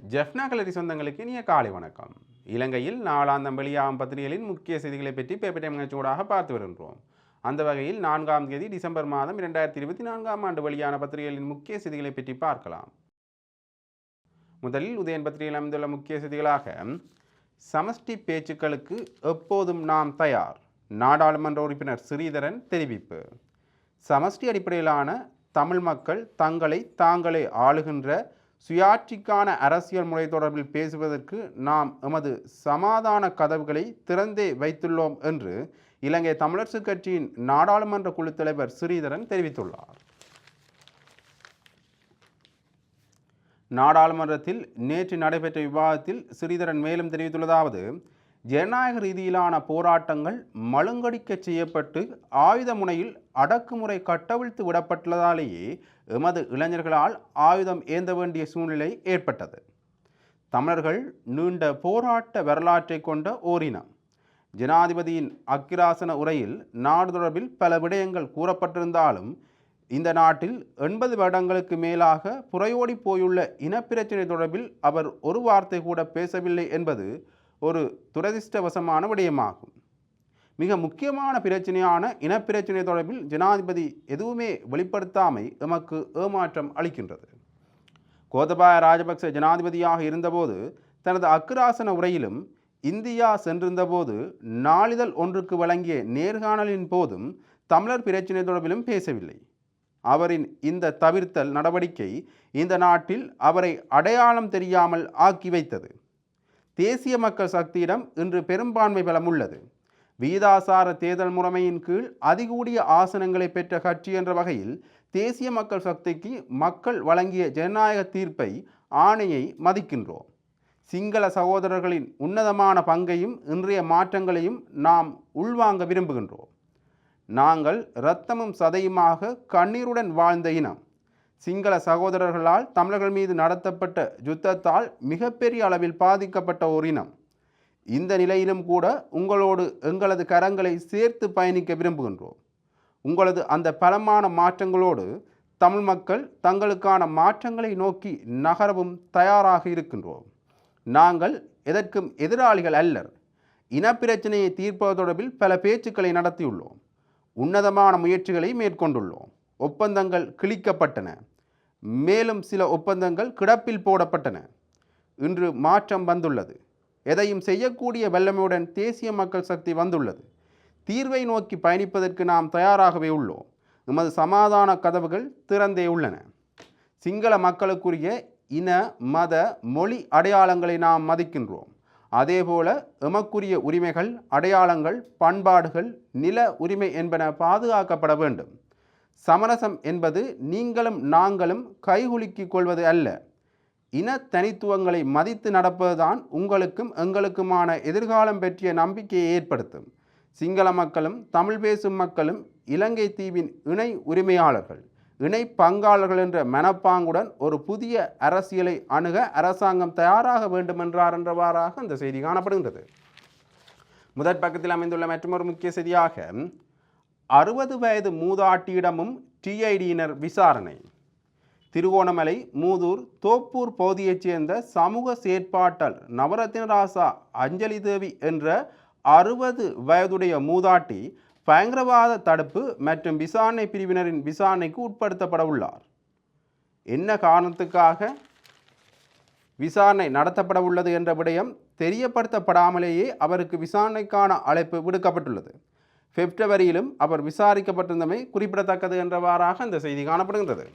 ஜெஃப்னா கலரி சொந்தங்களுக்கு இனிய காலை வணக்கம். இலங்கையில் நாலாந்தம் வெளியாகும் பத்திரிகைகளின் முக்கிய செய்திகளை பற்றி பேப்பர் டைம் நிகழ்ச்சியோடாக பார்த்து வருகின்றோம். அந்த வகையில் நான்காம் தேதி டிசம்பர் மாதம் இரண்டாயிரத்தி இருபத்தி நான்காம் ஆண்டு வெளியான பத்திரிகைகளின் முக்கிய செய்திகளை பற்றி பார்க்கலாம். முதலில் உதயன் பத்திரிகையில் அமைந்துள்ள முக்கிய செய்திகளாக சமஷ்டி பேச்சுக்களுக்கு எப்போதும் நாம் தயார் நாடாளுமன்ற உறுப்பினர் ஸ்ரீதரன் தெரிவிப்பு. சமஷ்டி அடிப்படையிலான தமிழ் மக்கள் தங்களை தாங்களே ஆளுகின்ற சுயாட்சிக்கான அரசியல் முறை தொடர்பில் பேசுவதற்கு நாம் எமது சமாதான கதவுகளை திறந்தே வைத்துள்ளோம் என்று இலங்கை தமிழரசுக் கட்சியின் நாடாளுமன்ற குழு தலைவர் ஸ்ரீதரன் தெரிவித்துள்ளார். நாடாளுமன்றத்தில் நேற்று நடைபெற்ற விவாதத்தில் ஸ்ரீதரன் மேலும் தெரிவித்துள்ளதாவது ஜனநாயக ரீதியிலான போராட்டங்கள் மழுங்கடிக்க செய்யப்பட்டு ஆயுத முனையில் அடக்குமுறை கட்டவிழ்த்து விடப்பட்டுள்ளதாலேயே எமது இளைஞர்களால் ஆயுதம் ஏந்த வேண்டிய சூழ்நிலை ஏற்பட்டது. தமிழர்கள் நீண்ட போராட்ட வரலாற்றை கொண்ட ஓரினம். ஜனாதிபதியின் அக்கிராசன உரையில் நாடு தொடர்பில் பல விடயங்கள் கூறப்பட்டிருந்தாலும் இந்த நாட்டில் எண்பது வருடங்களுக்கு மேலாக புறையோடி போயுள்ள இனப்பிரச்சினை தொடர்பில் அவர் ஒரு வார்த்தை கூட பேசவில்லை என்பது ஒரு துரதிர்ஷ்டவசமான விடயமாகும். மிக முக்கியமான பிரச்சனையான இனப்பிரச்சனை தொடர்பில் ஜனாதிபதி எதுவுமே வெளிப்படுத்தாமை எமக்கு ஏமாற்றம் அளிக்கின்றது. கோதபாய ராஜபக்ச ஜனாதிபதியாக இருந்தபோது தனது அக்கிராசன உரையிலும் இந்தியா சென்றிருந்தபோது நாளிதழ் ஒன்றுக்கு வழங்கிய நேர்காணலின் போதும் தமிழர் பிரச்சினை தொடர்பிலும் பேசவில்லை. அவரின் இந்த தவிர்த்தல் நடவடிக்கை இந்த நாட்டில் அவரை அடையாளம் தெரியாமல் ஆக்கி வைத்தது. தேசிய மக்கள் சக்தியிடம் இன்று பெரும்பான்மை பலம் உள்ளது வீதாசார தேர்தல் முறைமையின் கீழ் அதிகூடிய ஆசனங்களை பெற்ற கட்சி என்ற வகையில் தேசிய மக்கள் சக்திக்கு மக்கள் வழங்கிய ஜனநாயக தீர்ப்பை ஆணையை மதிக்கின்றோம். சிங்கள சகோதரர்களின் உன்னதமான பங்கையும் இன்றைய மாற்றங்களையும் நாம் உள்வாங்க விரும்புகின்றோம். நாங்கள் இரத்தமும் சதையுமாக கண்ணீருடன் வாழ்ந்த இனம். சிங்கள சகோதரர்களால் தமிழர்கள் மீது நடத்தப்பட்ட யுத்தத்தால் மிகப்பெரிய அளவில் பாதிக்கப்பட்ட ஒரு இனம். இந்த நிலையிலும் கூட உங்களோடு எங்களது கரங்களை சேர்த்து பயணிக்க விரும்புகின்றோம். உங்களது அந்த பலமான மாற்றங்களோடு தமிழ் மக்கள் தங்களுக்கான மாற்றங்களை நோக்கி நகரவும் தயாராக இருக்கின்றோம். நாங்கள் எதற்கும் எதிராளிகள் அல்லர். இனப்பிரச்சனையை தீர்ப்பது தொடர்பில் பல பேச்சுக்களை நடத்தியுள்ளோம். உன்னதமான முயற்சிகளை மேற்கொண்டுள்ளோம். ஒப்பந்தங்கள் கிழிக்கப்பட்டன. மேலும் சில ஒப்பந்தங்கள் கிடப்பில் போடப்பட்டன. இன்று மாற்றம் வந்துள்ளது. எதையும் செய்யக்கூடிய வல்லமையுடன் தேசிய மக்கள் சக்தி வந்துள்ளது. தீர்வை நோக்கி பயணிப்பதற்கு நாம் தயாராகவே உள்ளோம். எமது சமாதான கதவுகள் திறந்தே உள்ளன. சிங்கள மக்களுக்குரிய இன மத மொழி அடையாளங்களை நாம் மதிக்கின்றோம். அதேபோல எமக்குரிய உரிமைகள் அடையாளங்கள் பண்பாடுகள் நில உரிமை என்பன பாதுகாக்கப்பட வேண்டும். சமரசம் என்பது நீங்களும் நாங்களும் கைகுலுக்கிக் கொள்வது அல்ல. இன தனித்துவங்களை மதித்து நடப்பதுதான் உங்களுக்கும் எங்களுக்குமான எதிர்காலம் பற்றிய நம்பிக்கையை ஏற்படுத்தும். சிங்கள மக்களும் தமிழ் பேசும் மக்களும் இலங்கை தீவின் இணை உரிமையாளர்கள் இணை பங்காளர்கள் என்ற மனப்பாங்குடன் ஒரு புதிய அரசியலை அணுக அரசாங்கம் தயாராக வேண்டுமென்றார் என்றவாறாக அந்த செய்தி காணப்படுகின்றது. முதற் பக்கத்தில் அமைந்துள்ள மற்றொரு முக்கிய செய்தியாக அறுபது வயது மூதாட்டியிடமும் டிஐடியினர் விசாரணை. திருகோணமலை மூதூர் தோப்பூர் பகுதியைச் சேர்ந்த சமூக செயற்பாட்டல் நவரத்தினராசா அஞ்சலி தேவி என்ற அறுபது வயதுடைய மூதாட்டி பயங்கரவாத தடுப்பு மற்றும் விசாரணை பிரிவினரின் விசாரணைக்கு உட்படுத்தப்பட உள்ளார். என்ன காரணத்துக்காக விசாரணை நடத்தப்பட உள்ளது என்ற விடயம் தெரியப்படுத்தப்படாமலேயே அவருக்கு விசாரணைக்கான அழைப்பு விடுக்கப்பட்டுள்ளது. பிப்ரவரியிலும் அவர் விசாரிக்கப்பட்டிருந்தமை குறிப்பிடத்தக்கது என்றவாறாக இந்த செய்தி காணப்படுகின்றது.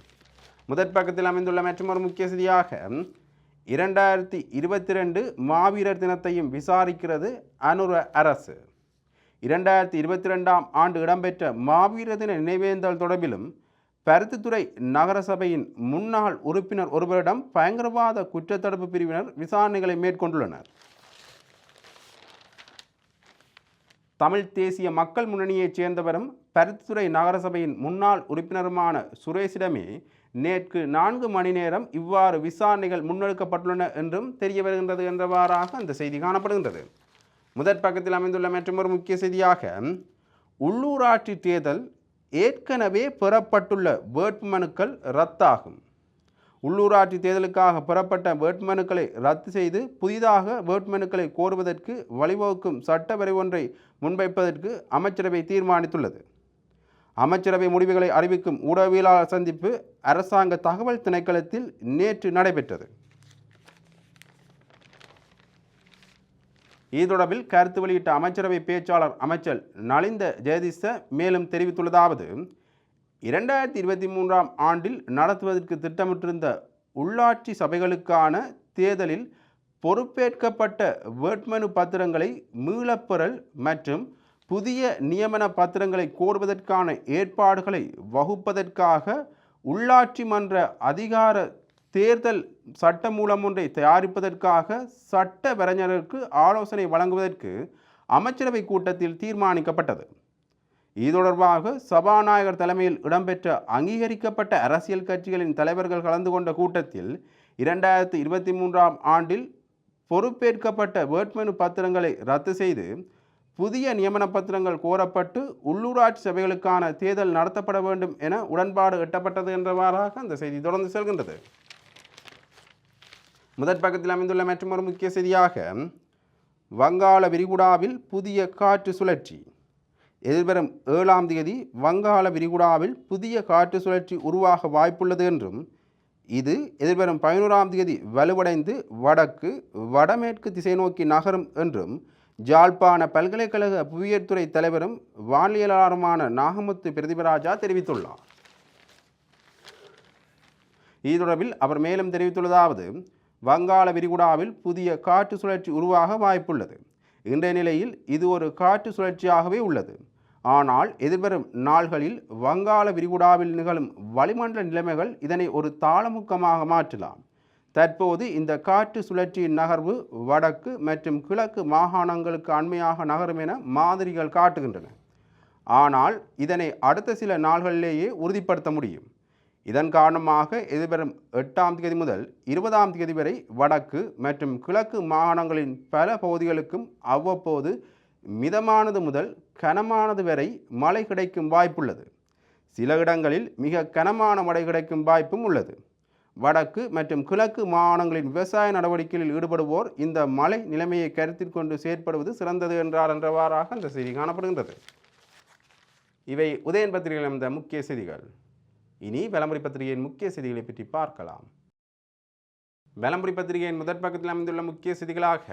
முதற் பக்கத்தில் அமைந்துள்ள மற்றொரு முக்கிய செய்தியாக இரண்டாயிரத்தி இருபத்தி ரெண்டு மாவீரர் தினத்தையும் விசாரிக்கிறது அனுர அரசு. இரண்டாயிரத்தி இருபத்தி ரெண்டாம் ஆண்டு இடம்பெற்ற மாவீரர் தின நினைவேந்தல் தொடர்பிலும் பருத்தித்துறை நகரசபையின் முன்னாள் உறுப்பினர் ஒருவரிடம் பயங்கரவாத குற்றத்தடுப்பு பிரிவினர் விசாரணைகளை மேற்கொண்டுள்ளனர். தமிழ் தேசிய மக்கள் முன்னணியைச் சேர்ந்தவரும் பருத்தித்துறை நகரசபையின் முன்னாள் உறுப்பினருமான சுரேஷிடமே நேற்று நான்கு மணி நேரம் இவ்வாறு விசாரணைகள் முன்னெடுக்கப்பட்டுள்ளன என்றும் தெரிய வருகின்றது என்றவாறாக அந்த செய்தி காணப்படுகின்றது. முதற் பக்கத்தில் அமைந்துள்ள மற்றொரு முக்கிய செய்தியாக உள்ளூராட்சி தேர்தல் ஏற்கனவே பெறப்பட்டுள்ள வேட்புமனுக்கள் ரத்தாகும். உள்ளூராட்சி தேர்தலுக்காக பெறப்பட்ட வேட்புமனுக்களை ரத்து செய்து புதிதாக வேட்புமனுக்களை கோருவதற்கு வழிவகுக்கும் சட்டவரை ஒன்றை முன்வைப்பதற்கு அமைச்சரவை தீர்மானித்துள்ளது. அமைச்சரவை முடிவுகளை அறிவிக்கும் ஊடகவியலாளர் சந்திப்பு அரசாங்க தகவல் திணைக்களத்தில் நேற்று நடைபெற்றது. இது தொடர்பில் கருத்து வெளியிட்ட அமைச்சரவை பேச்சாளர் அமைச்சர் நலிந்த ஜெயதிச மேலும் தெரிவித்துள்ளதாவது இரண்டாயிரத்தி இருபத்தி மூன்றாம் ஆண்டில் நடத்துவதற்கு திட்டமிட்டிருந்த உள்ளாட்சி சபைகளுக்கான தேர்தலில் பொறுப்பேற்கப்பட்ட வேட்புமனு பத்திரங்களை மீளப்பெறல் மற்றும் புதிய நியமன பத்திரங்களை கோருவதற்கான ஏற்பாடுகளை வகுப்பதற்காக உள்ளாட்சி மன்ற அதிகார தேர்தல் சட்ட மூலம் ஒன்றை தயாரிப்பதற்காக சட்ட வரைஞருக்கு ஆலோசனை வழங்குவதற்கு அமைச்சரவை கூட்டத்தில் தீர்மானிக்கப்பட்டது. இது தொடர்பாக சபாநாயகர் தலைமையில் இடம்பெற்ற அங்கீகரிக்கப்பட்ட அரசியல் கட்சிகளின் தலைவர்கள் கலந்து கொண்ட கூட்டத்தில் இரண்டாயிரத்தி இருபத்தி மூன்றாம் ஆண்டில் பொறுப்பேற்கப்பட்ட வேட்புமனு பத்திரங்களை ரத்து செய்து புதிய நியமன பத்திரங்கள் கோரப்பட்டு உள்ளூராட்சி சபைகளுக்கான தேர்தல் நடத்தப்பட வேண்டும் என உடன்பாடு எட்டப்பட்டது என்றவாறாக அந்த செய்தி தொடர்ந்து செல்கின்றது. முதற் பக்கத்தில் அமைந்துள்ள மற்றொரு முக்கிய செய்தியாக வங்காள விரிகுடாவில் புதிய காற்று சுழற்சி. எதிர்வரும் ஏழாம் தேதி வங்காள விரிகுடாவில் புதிய காற்று சுழற்சி உருவாக வாய்ப்புள்ளது என்றும் இது எதிர்வரும் பதினோராம் தேதி வலுவடைந்து வடக்கு வடமேற்கு திசை நோக்கி நகரும் என்றும் ஜாழ்ப்பாண பல்கலைக்கழக புவியியற்துறை தலைவரும் வானியலாளருமான நாகமுத்து பிரதிபராஜா தெரிவித்துள்ளார். இது தொடர்பில் அவர் மேலும் தெரிவித்துள்ளதாவது வங்காள விரிகுடாவில் புதிய காற்று சுழற்சி உருவாக வாய்ப்புள்ளது. இன்றைய நிலையில் இது ஒரு காற்று சுழற்சியாகவே உள்ளது. ஆனால் எதிர்வரும் நாள்களில் வங்காள விரிகுடாவில் நிகழும் வளிமண்டல நிலைமைகள் இதனை ஒரு தாளமுக்கமாக மாற்றலாம். தற்போது இந்த காற்று சுழற்சியின் நகர்வு வடக்கு மற்றும் கிழக்கு மாகாணங்களுக்கு அண்மையாக நகரும் என மாதிரிகள் காட்டுகின்றன. ஆனால் இதனை அடுத்த சில நாள்களிலேயே உறுதிப்படுத்த முடியும். இதன் காரணமாக எதிர்வரும் எட்டாம் தேதி முதல் இருபதாம் தேதி வரை வடக்கு மற்றும் கிழக்கு மாகாணங்களின் பல பகுதிகளுக்கும் அவ்வப்போது மிதமானது முதல் கனமானது வரை மழை கிடைக்கும் வாய்ப்புள்ளது. சில இடங்களில் மிக கனமான மழை கிடைக்கும் வாய்ப்பும் உள்ளது. வடக்கு மற்றும் கிழக்கு மாகாணங்களின் விவசாய நடவடிக்கைகளில் ஈடுபடுவோர் இந்த மழை நிலைமையை கருத்தில் கொண்டு செயற்படுவது சிறந்தது என்றார் என்றவாறாக அந்த செய்தி காணப்படுகின்றது. இவை உதயன் பத்திரிகையில் அமைந்த முக்கிய செய்திகள். இனி விளம்பரி பத்திரிகையின் முக்கிய செய்திகளை பற்றி பார்க்கலாம். விளம்பரி பத்திரிகையின் முதற் பக்கத்தில் அமைந்துள்ள முக்கிய செய்திகளாக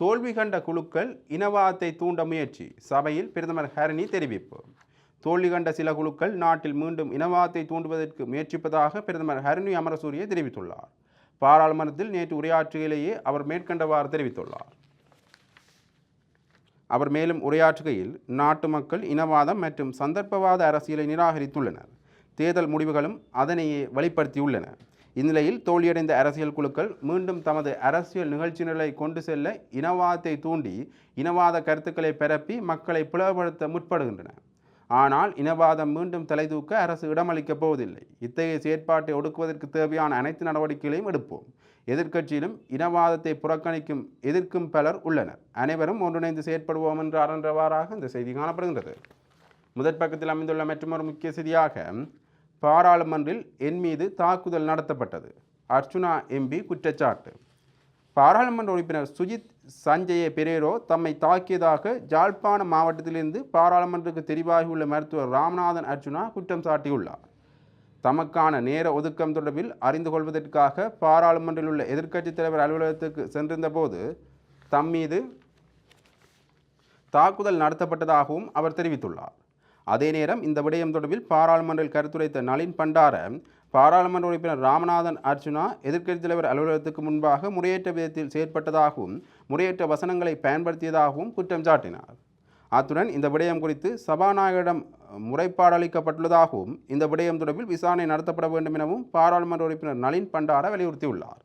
தோல்வி கண்ட குழுக்கள் இனவாதத்தை தூண்ட முயற்சி. சபையில் பிரதமர் ஹரணி தெரிவிப்பு. தோல்வி கண்ட சில குழுக்கள் நாட்டில் மீண்டும் இனவாதத்தை தூண்டுவதற்கு முயற்சிப்பதாக பிரதமர் ஹரணி அமரசூரிய தெரிவித்துள்ளார். பாராளுமன்றத்தில் நேற்று உரையாற்றுகையிலேயே அவர் மேற்கண்டவாறு தெரிவித்துள்ளார். அவர் மேலும் உரையாற்றுகையில் நாட்டு மக்கள் இனவாதம் மற்றும் சந்தர்ப்பவாத அரசியலை நிராகரித்துள்ளனர். தேர்தல் முடிவுகளும் அதனையே வெளிப்படுத்தியுள்ளன. இந்நிலையில் தோல்வியடைந்த அரசியல் குழுக்கள் மீண்டும் தமது அரசியல் நிகழ்ச்சிகளை கொண்டு செல்ல இனவாதத்தை தூண்டி இனவாத கருத்துக்களை பரப்பி மக்களை பிளவுபடுத்த முற்படுகின்றன. ஆனால் இனவாதம் மீண்டும் தலைதூக்க அரசு இடமளிக்கப் போவதில்லை. இத்தகைய செயற்பாட்டை ஒடுக்குவதற்கு தேவையான அனைத்து நடவடிக்கைகளையும் எடுப்போம். எதிர்க்கட்சியிலும் இனவாதத்தை புறக்கணிக்கும் எதிர்க்கும் பலர் உள்ளனர். அனைவரும் ஒன்றிணைந்து செயற்படுவோம் என்று என்றவாறாக இந்த செய்தி காணப்படுகின்றது. முதற் பக்கத்தில் அமைந்துள்ள மற்றொரு முக்கிய செய்தியாக பாராளுமன்றில் என் மீது தாக்குதல் நடத்தப்பட்டது. அர்ச்சுனா எம்பி குற்றச்சாட்டு. பாராளுமன்ற உறுப்பினர் சுஜித் சஞ்சய பெரேரோ தம்மை தாக்கியதாக ஜாழ்ப்பாண மாவட்டத்திலிருந்து பாராளுமன்றத்துக்கு தெரிவாகியுள்ள மருத்துவர் ராமநாதன் அர்ச்சுனா குற்றம் சாட்டியுள்ளார். தமக்கான நேர ஒதுக்கம் தொடர்பில் அறிந்து கொள்வதற்காக பாராளுமன்றில் உள்ள எதிர்க்கட்சித் தலைவர் அலுவலகத்துக்கு சென்றிருந்தபோது தம் மீது தாக்குதல் நடத்தப்பட்டதாகவும் அவர் தெரிவித்துள்ளார். அதே நேரம் இந்த விடயம் தொடர்பில் பாராளுமன்றில் கருத்துரைத்த நளின் பண்டார பாராளுமன்ற உறுப்பினர் ராமநாதன் அர்ச்சுனா எதிர்க்கட்சித் தலைவர் அலுவலகத்துக்கு முன்பாக முறையற்ற விதத்தில் செயற்பட்டதாகவும் முறையற்ற வசனங்களை பயன்படுத்தியதாகவும் குற்றம் சாட்டினார். அத்துடன் இந்த விடயம் குறித்து சபாநாயகரிடம் முறைப்பாடு அளிக்கப்பட்டுள்ளதாகவும் இந்த விடயம் தொடர்பில் விசாரணை நடத்தப்பட வேண்டும் எனவும் பாராளுமன்ற உறுப்பினர் நளின் பண்டார வலியுறுத்தியுள்ளார்.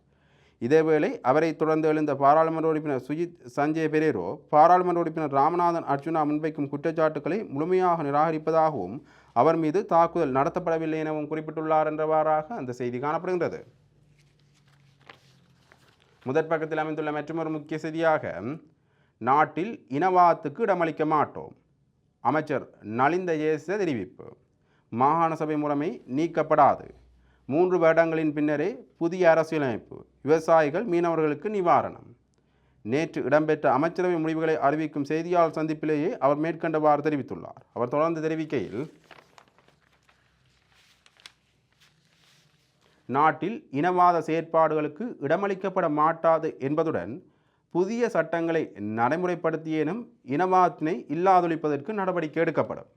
இதேவேளை அவரை தொடர்ந்து எழுந்த பாராளுமன்ற உறுப்பினர் சுஜித் சஞ்சய் பெரேரோ பாராளுமன்ற உறுப்பினர் ராமநாதன் அர்ஜுனா முன்வைக்கும் குற்றச்சாட்டுக்களை முழுமையாக நிராகரிப்பதாகவும் அவர் மீது தாக்குதல் நடத்தப்படவில்லை எனவும் குறிப்பிட்டுள்ளார் என்றவாறாக அந்த செய்தி காணப்படுகின்றது. முதற் பக்கத்தில் அமைந்துள்ள மற்றொரு முக்கிய செய்தியாக நாட்டில் இனவாதத்துக்கு இடமளிக்க மாட்டோம். அமைச்சர் நலிந்த ஜேச தெரிவிப்பு. மாகாண சபை முறைமை நீக்கப்படாது. மூன்று வருடங்களின் பின்னரே புதிய அரசியலமைப்பு விவசாயிகள் மீனவர்களுக்கு நிவாரணம். நேற்று இடம்பெற்ற அமைச்சரவை முடிவுகளை அறிவிக்கும் செய்தியாளர் சந்திப்பிலேயே அவர் மேற்கண்டவாறு தெரிவித்துள்ளார். அவர் தொடர்ந்து தெரிவிக்கையில் நாட்டில் இனவாத செயற்பாடுகளுக்கு இடமளிக்கப்பட மாட்டாது என்பதுடன் புதிய சட்டங்களை நடைமுறைப்படுத்தியேனும் இனவாதத்தினை இல்லாதொழிப்பதற்கு நடவடிக்கை எடுக்கப்படும்.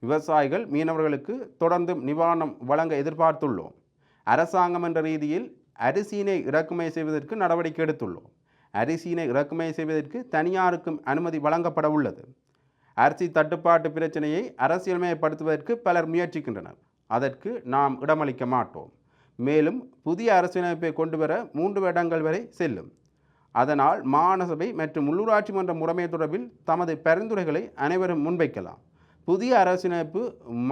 விவசாயிகள் மீனவர்களுக்கு தொடர்ந்தும் நிவாரணம் வழங்க எதிர்பார்த்துள்ளோம். அரசாங்கம் என்ற ரீதியில் அரிசியினை இறக்குமதி செய்வதற்கு நடவடிக்கை எடுத்துள்ளோம். அரிசியினை இறக்குமதி செய்வதற்கு தனியாருக்கும் அனுமதி வழங்கப்பட உள்ளது. அரிசி தட்டுப்பாட்டு பிரச்சனையை அரசியல்மயப்படுத்துவதற்கு பலர் முயற்சிக்கின்றனர். அதற்கு நாம் இடமளிக்க மாட்டோம். மேலும் புதிய அரசியலமைப்பை கொண்டு வர மூன்று இடங்கள் வரை செல்லும். அதனால் மாநசபை மற்றும் உள்ளூராட்சி மன்ற முறைமை தொடர்பில் தமது பரிந்துரைகளை அனைவரும் முன்வைக்கலாம். புதிய அரசியலமைப்பு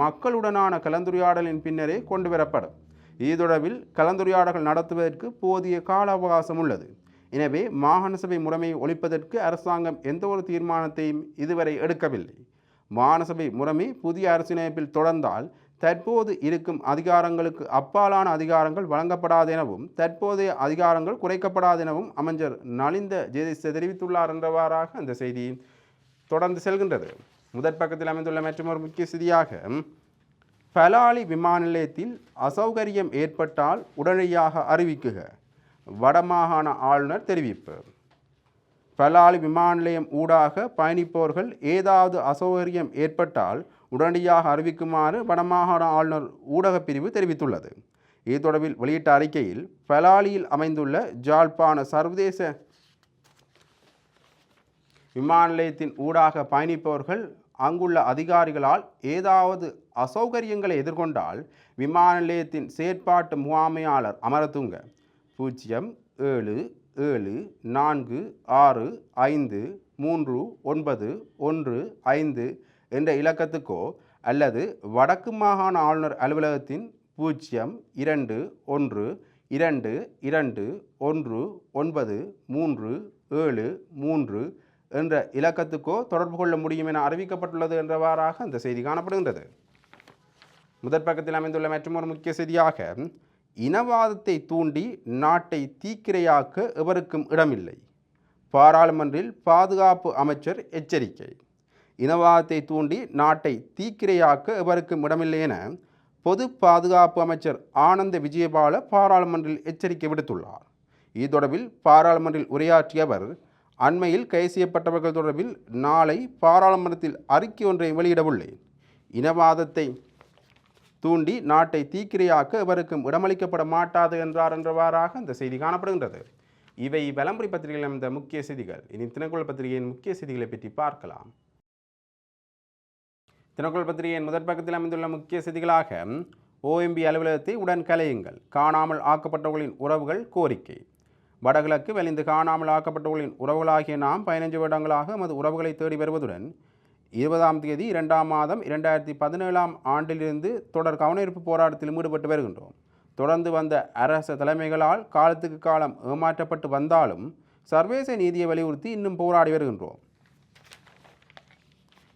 மக்களுடனான கலந்துரையாடலின் பின்னரே கொண்டு வரப்படும் இது தொடர்பில் கலந்துரையாடல்கள் நடத்துவதற்கு போதிய கால அவகாசம் உள்ளது. எனவே மாகாண சபை முறைமையை ஒழிப்பதற்கு அரசாங்கம் எந்த ஒரு தீர்மானத்தையும் இதுவரை எடுக்கவில்லை. மாகாண சபை முறைமை புதிய அரசியலமைப்பில் தொடர்ந்தால் தற்போது இருக்கும் அதிகாரங்களுக்கு அப்பாலான அதிகாரங்கள் வழங்கப்படாது எனவும் தற்போதைய அதிகாரங்கள் குறைக்கப்படாது எனவும் அமைச்சர் நலிந்த ஜெயதிச தெரிவித்துள்ளார் என்றவாறாக அந்த செய்தி தொடர்ந்து செல்கின்றது. முதற் பக்கத்தில் அமைந்துள்ள மற்றொரு முக்கிய செய்தியாக பலாலி விமான நிலையத்தில் அசௌகரியம் ஏற்பட்டால் உடனடியாக அறிவிக்குக. வடமாகாண ஆளுநர் தெரிவிப்பு. பலாலி விமான நிலையம் ஊடாக பயணிப்பவர்கள் ஏதாவது அசௌகரியம் ஏற்பட்டால் உடனடியாக அறிவிக்குமாறு வடமாகாண ஆளுநர் ஊடகப் பிரிவு தெரிவித்துள்ளது. இது தொடர்பில் வெளியிட்ட அறிக்கையில் பலாலியில் அமைந்துள்ள ஜாழ்ப்பாண சர்வதேச விமான நிலையத்தின் ஊடாக பயணிப்பவர்கள் அங்குள்ள அதிகாரிகளால் ஏதாவது அசௌகரியங்களை எதிர்கொண்டால் விமான நிலையத்தின் செயற்பாட்டு முகாமையாளர் அமரதுங்க. பூஜ்ஜியம் ஏழு ஏழு நான்கு ஆறு ஐந்து மூன்று ஒன்பது ஒன்று ஐந்து என்ற இலக்கத்துக்கோ அல்லது வடக்கு மாகாண ஆளுநர் அலுவலகத்தின் பூஜ்ஜியம் இரண்டு ஒன்று இரண்டு இரண்டு ஒன்று ஒன்பது மூன்று ஏழு மூன்று என்ற இலக்கத்துக்கோ தொடர்பு கொள்ள முடியும் என அறிவிக்கப்பட்டுள்ளது என்றவாறாக அந்த செய்தி காணப்படுகின்றது. முதற் பக்கத்தில் அமைந்துள்ள மற்றொரு முக்கிய செய்தியாக இனவாதத்தை தூண்டி நாட்டை தீக்கிரையாக்க எவருக்கும் இடமில்லை. பாராளுமன்றில் பாதுகாப்பு அமைச்சர் எச்சரிக்கை. இனவாதத்தை தூண்டி நாட்டை தீக்கிரையாக்க எவருக்கும் இடமில்லை என பொது பாதுகாப்பு அமைச்சர் ஆனந்த விஜயபால பாராளுமன்றில் எச்சரிக்கை விடுத்துள்ளார். இது தொடர்பில் பாராளுமன்றில் உரையாற்றிய அவர் அண்மையில் கைது செய்யப்பட்டவர்கள் தொடர்பில் நாளை பாராளுமன்றத்தில் அறிக்கை ஒன்றை வெளியிடவுள்ளேன். இனவாதத்தை தூண்டி நாட்டை தீக்கிரையாக்க எவருக்கும் இடமளிக்கப்பட மாட்டாது என்றார் என்றவாறாக அந்த செய்தி காணப்படுகின்றது. இவை வலம்புரி பத்திரிகையில் அமைந்த முக்கிய செய்திகள். இனி தினக்குழல் பத்திரிகையின் முக்கிய செய்திகளை பற்றி பார்க்கலாம். தினக்குள் பத்திரிகையின் முதற் பக்கத்தில் அமைந்துள்ள முக்கிய செய்திகளாக ஓஎம்பி அலுவலகத்தை உடன் கலையுங்கள். காணாமல் ஆக்கப்பட்டவர்களின் உறவுகள் கோரிக்கை. வடகிழக்கு வெளிந்து காணாமல் ஆக்கப்பட்டவர்களின் உறவுகளாகிய நாம் பதினைஞ்சு வருடங்களாக நமது உறவுகளை தேடி வருவதுடன் இருபதாம் தேதி இரண்டாம் மாதம் இரண்டாயிரத்தி பதினேழாம் ஆண்டிலிருந்து தொடர் கவனஈர்ப்பு போராட்டத்தில் ஈடுபட்டு வருகின்றோம். தொடர்ந்து வந்த அரச தலைமைகளால் காலத்துக்கு காலம் ஏமாற்றப்பட்டு வந்தாலும் சர்வதேச நீதியை வலியுறுத்தி இன்னும் போராடி வருகின்றோம்.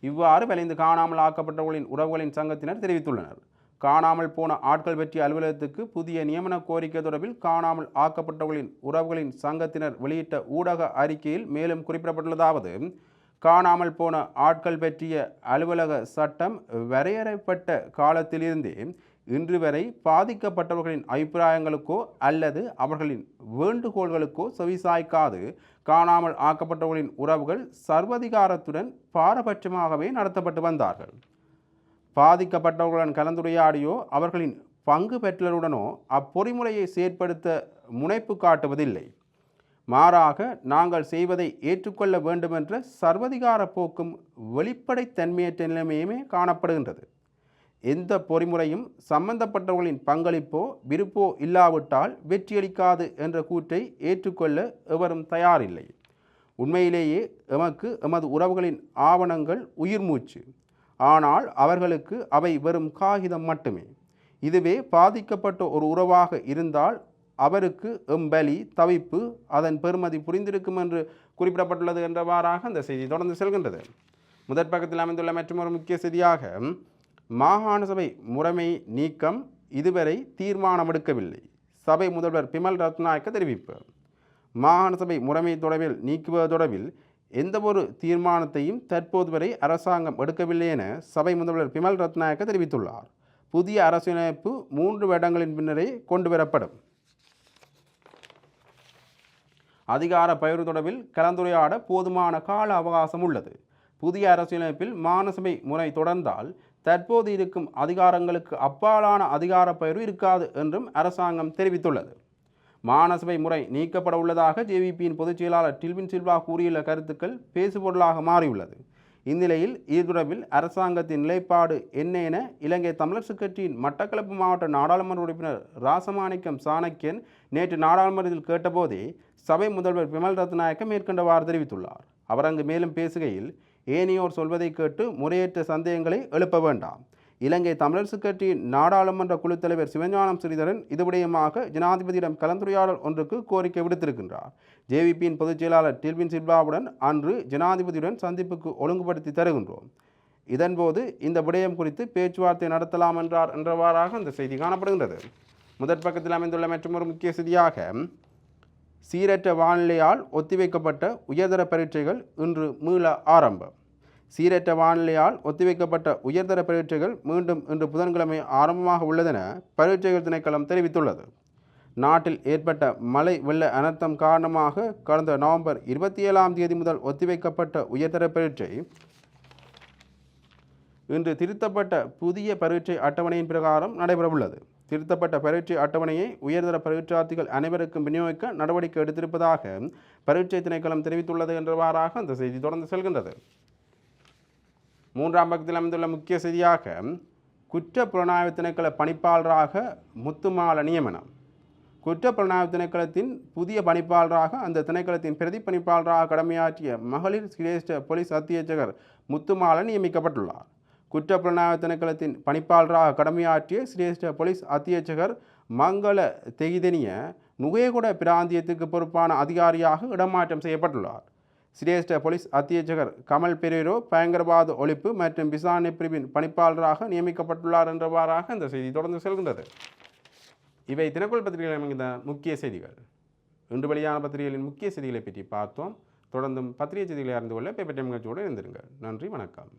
இவ்வாறு விளைந்து காணாமல் ஆக்கப்பட்டவர்களின் உறவுகளின் சங்கத்தினர் தெரிவித்துள்ளனர். காணாமல் போன ஆட்கள் பற்றிய அலுவலகத்துக்கு புதிய நியமன கோரிக்கை தொடர்பில் காணாமல் ஆக்கப்பட்டவர்களின் உறவுகளின் சங்கத்தினர் வெளியிட்ட ஊடக அறிக்கையில் மேலும் குறிப்பிடப்பட்டுள்ளதாவது காணாமல் போன ஆட்கள் பற்றிய அலுவலக சட்டம் வரையறைப்பட்ட காலத்திலிருந்தே இன்று வரை பாதிக்கப்பட்டவர்களின் அபிப்பிராயங்களுக்கோ அல்லது அவர்களின் வேண்டுகோள்களுக்கோ செவிசாய்க்காது. காணாமல் ஆக்கப்பட்டவர்களின் உறவுகள் சர்வதிகாரத்துடன் பாரபட்சமாகவே நடத்தப்பட்டு வந்தார்கள். பாதிக்கப்பட்டவர்களுடன் கலந்துரையாடியோ அவர்களின் பங்கு பெற்றலுடனோ அப்பொறிமுறையை செயற்படுத்த முனைப்பு காட்டுவதில்லை. மாறாக நாங்கள் செய்வதை ஏற்றுக்கொள்ள வேண்டுமென்ற சர்வதிகார போக்கும் வெளிப்படைத்தன்மையற்ற நிலைமையுமே காணப்படுகின்றது. எந்த பொறிமுறையும் சம்பந்தப்பட்டவர்களின் பங்களிப்போ விருப்போ இல்லாவிட்டால் வெற்றியளிக்காது என்ற கூற்றை ஏற்றுக்கொள்ள எவரும் தயாரில்லை. உண்மையிலேயே எமக்கு எமது உறவுகளின் ஆவணங்கள் உயிர் மூச்சு. ஆனால் அவர்களுக்கு அவை வெறும் காகிதம் மட்டுமே. இதுவே பாதிக்கப்பட்ட ஒரு உறவாக இருந்தால் அவருக்கு எம்பலி தவிப்பு அதன் பெருமதி புரிந்திருக்கும் என்று குறிப்பிடப்பட்டுள்ளது என்றவாறாக அந்த செய்தி தொடர்ந்து செல்கின்றது. முதற் பக்கத்தில் அமைந்துள்ள மற்றொரு முக்கிய செய்தியாக மாகாண சபை முறைமை நீக்கம் இதுவரை தீர்மானம் எடுக்கவில்லை சபை முதல்வர் பிமல் ரத்நாயக்க தெரிவிப்பு. மாகாண சபை முறைமை தொடர்பில் நீக்குவது தொடர்பில் எந்தவொரு தீர்மானத்தையும் தற்போது வரை அரசாங்கம் எடுக்கவில்லை என சபை முதல்வர் பிமல் ரத்நாயக்க தெரிவித்துள்ளார். புதிய அரசியலமைப்பு மூன்று வருடங்களின் பின்னரே கொண்டு வரப்படும் அதிகார பயிர் தொடர்பில் கலந்துரையாட போதுமான கால அவகாசம் உள்ளது. புதிய அரசியலமைப்பில் மானசமை முறை தொடர்ந்தால் தற்போது இருக்கும் அதிகாரங்களுக்கு அப்பாலான அதிகார பயிர் இருக்காது என்றும் அரசாங்கம் தெரிவித்துள்ளது. மானசபை முறை நீக்கப்பட உள்ளதாக ஜேவிபியின் பொதுச் செயலாளர் டில்வின் சில்வா கூறியுள்ள கருத்துக்கள் பேசுபொருளாக மாறியுள்ளது. இந்நிலையில் இது தொடர்பில் அரசாங்கத்தின் நிலைப்பாடு என்ன என இலங்கை தமிழரசுக் கட்சியின் மட்டக்களப்பு மாவட்ட நாடாளுமன்ற உறுப்பினர் ராசமாணிக்கம் சாணக்கியன் நேற்று நாடாளுமன்றத்தில் கேட்டபோதே சபை முதல்வர் விமல் ரத்நாயக்க மேற்கண்டவாறு தெரிவித்துள்ளார். அவர் அங்கு மேலும் பேசுகையில் ஏனையோர் சொல்வதை கேட்டு முறையற்ற சந்தேகங்களை எழுப்ப வேண்டாம். இலங்கை தமிழரசுக் கட்சி நாடாளுமன்ற குழு தலைவர் சிவஞானம் ஸ்ரீதரன் இது விடயமாக ஜனாதிபதியிடம் கலந்துரையாடல் ஒன்றுக்கு கோரிக்கை விடுத்திருக்கின்றார். ஜேவிபியின் பொதுச் செயலாளர் டில்வின் சில்வாவுடன் அன்று ஜனாதிபதியுடன் சந்திப்புக்கு ஒழுங்குபடுத்தி தருகின்றோம். இதன்போது இந்த விடயம் குறித்து பேச்சுவார்த்தை நடத்தலாம் என்றார் என்றவாறாக அந்த செய்தி காணப்படுகின்றது. முதற் பக்கத்தில் அமைந்துள்ள மற்றொரு முக்கிய செய்தியாக சீரற்ற வானிலையால் ஒத்திவைக்கப்பட்ட உயர்தர பரீட்சைகள் இன்று மீள ஆரம்பம். சீரற்ற வானிலையால் ஒத்திவைக்கப்பட்ட உயர்தர பரீட்சைகள் மீண்டும் இன்று புதன்கிழமை ஆரம்பமாக உள்ளதென பரீட்சைகள் திணைக்களம் தெரிவித்துள்ளது. நாட்டில் ஏற்பட்ட மழை வெள்ள அனர்த்தம் காரணமாக கடந்த நவம்பர் இருபத்தி ஏழாம் தேதி முதல் ஒத்திவைக்கப்பட்ட உயர்தர பரீட்சை இன்று திருத்தப்பட்ட புதிய பரீட்சை அட்டவணையின் பிரகாரம் நடைபெறவுள்ளது. திருத்தப்பட்ட பரீட்சை அட்டவணையை உயர்தர பரீட்சார்த்திகள் அனைவருக்கும் விநியோகிக்க நடவடிக்கை எடுத்திருப்பதாக பரீட்சை திணைக்களம் தெரிவித்துள்ளது என்றவாறாக அந்த செய்தி தொடர்ந்து செல்கின்றது. மூன்றாம் பக்கத்தில் அமைந்துள்ள முக்கிய செய்தியாக குற்ற புலனாய்வு திணைக்கள பணிப்பாளராக முத்துமால நியமனம். குற்ற புலனாய்வு திணைக்களத்தின் புதிய பணிப்பாளராக அந்த திணைக்களத்தின் பிரதி பணிப்பாளராக கடமையாற்றிய மகளிர் சிரேஷ்ட போலீஸ் அத்தியட்சகர் முத்துமால நியமிக்கப்பட்டுள்ளார். குற்ற புலனாய்வு திணைக்களத்தின் பணிப்பாளராக கடமையாற்றிய சிரேஷ்ட போலீஸ் அத்தியட்சகர் மங்கள தெகிதனிய நுகையகுட பிராந்தியத்துக்கு பொறுப்பான அதிகாரியாக இடமாற்றம் செய்யப்பட்டுள்ளார். சிரேஷ்ட போலீஸ் அத்தியட்சகர் கமல் பெரேரோ பயங்கரவாத ஒழிப்பு மற்றும் விசாரணை பிரிவின் பணிப்பாளராக நியமிக்கப்பட்டுள்ளார் என்றவாறாக இந்த செய்தி தொடர்ந்து செல்கின்றது. இவை தினக்குள் பத்திரிகைகள் அமைந்த முக்கிய செய்திகள். இன்று வெளியான பத்திரிகைகளின் முக்கிய செய்திகளை பற்றி பார்த்தோம். தொடர்ந்தும் பத்திரிகை செய்திகளை அறிந்து கொள்ள பேப்பர் டைம் நிகழ்ச்சியோடு இருந்திருங்கள் நன்றி வணக்கம்.